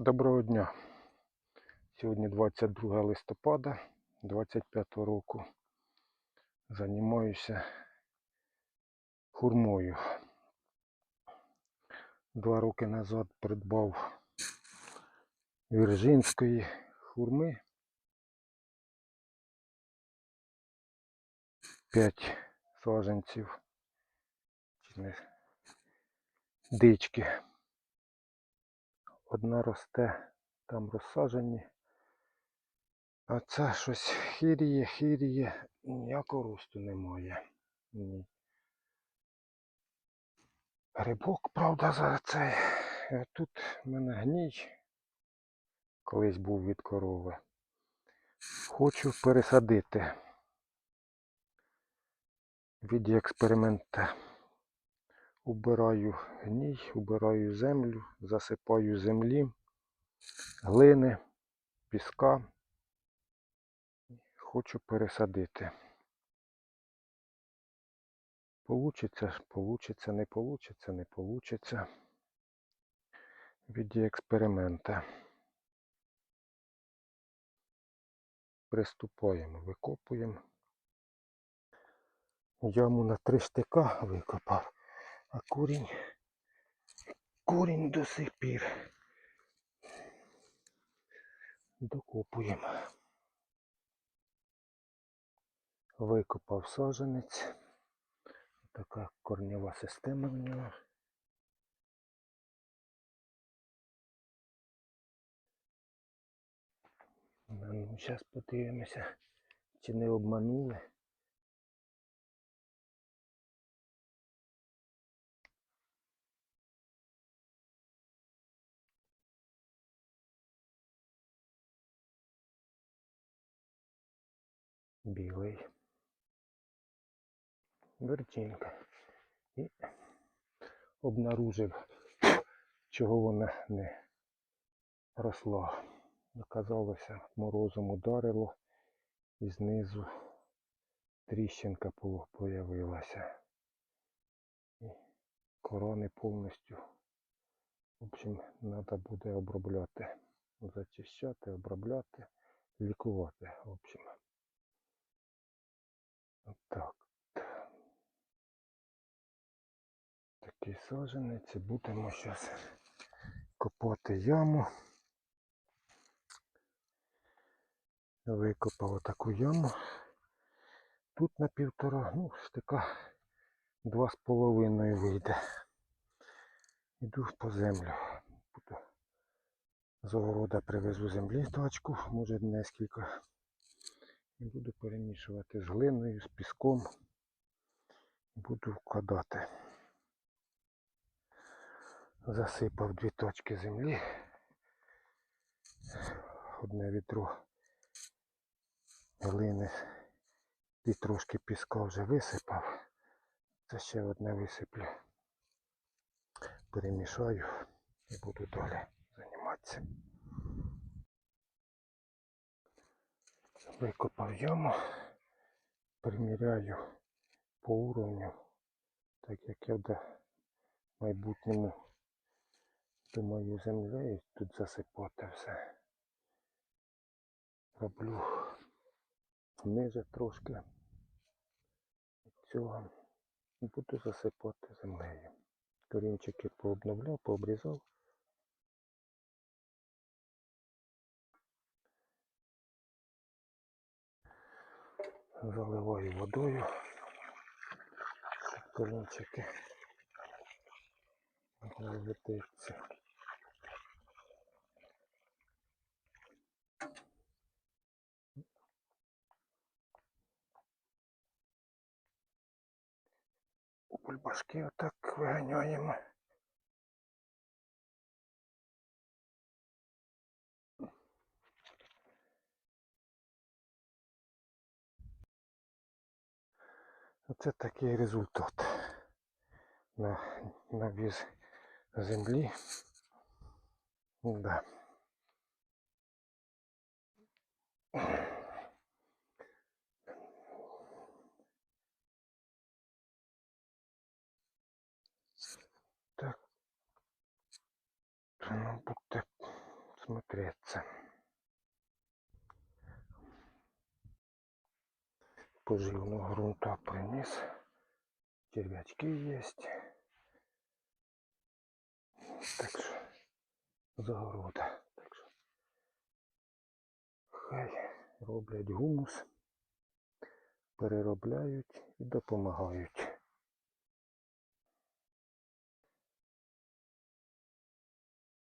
Доброго дня. Сьогодні 22 листопада 25 року. Займаюся хурмою. Два роки назад придбав віржинської хурми. 5 саженців. Дички. Одна росте, там розсаджені. А це щось хіріє, хіріє, ніякого росту немає. Ні. Грибок, правда, за цей. А Тут в мене гній. Колись був від корови. Хочу пересадити. В віді експеримента. Убираю гній, убираю землю, засипаю землі, глини, піска. Хочу пересадити. Получиться, получиться, не получиться, не получиться. В віді експеримента. Приступаємо, викопуємо. Яму на три штика викопав. А курінь, курінь до сих пір. Докопуємо. Викопав саженець. Така корнева система в нього. Ну, зараз подивимося, чи не обманули. Білий. Вертінка. І обнаружив, чого вона не росла. Оказалося, морозом ударило і знизу тріщинка по- появилася. І корони повністю. В общем, треба буде обробляти. Зачищати, обробляти, лікувати. В общем. Так. Такий саженець. Будемо зараз копати яму. Викопав таку яму. Тут на півтора, ну, штика два з половиною вийде. Іду по землю. Буду з огорода привезу землі тачку, може нескільки. І буду перемішувати з глиною, з піском. Буду вкладати. Засипав дві точки землі. Одне відро глини і трошки піска вже висипав. Це ще одне висиплю. Перемішаю і буду далі займатися. Викопав яму, приміряю по уровню, так як я в майбутньому думаю землею тут засипати все. Роблю ниже трошки цього. Буду засипати землею. Корінчики пообновляв, пообрізав. Заливаю водою. Корінчики виведеться. Бульбашки отак виганяємо. Оце такий результат на, на віз землі. Да. Так. Ну, буде осмотреться. Поживного грунта приніс. Червячки есть. Так що загорода. Так що хай роблять гумус, переробляють і допомагають.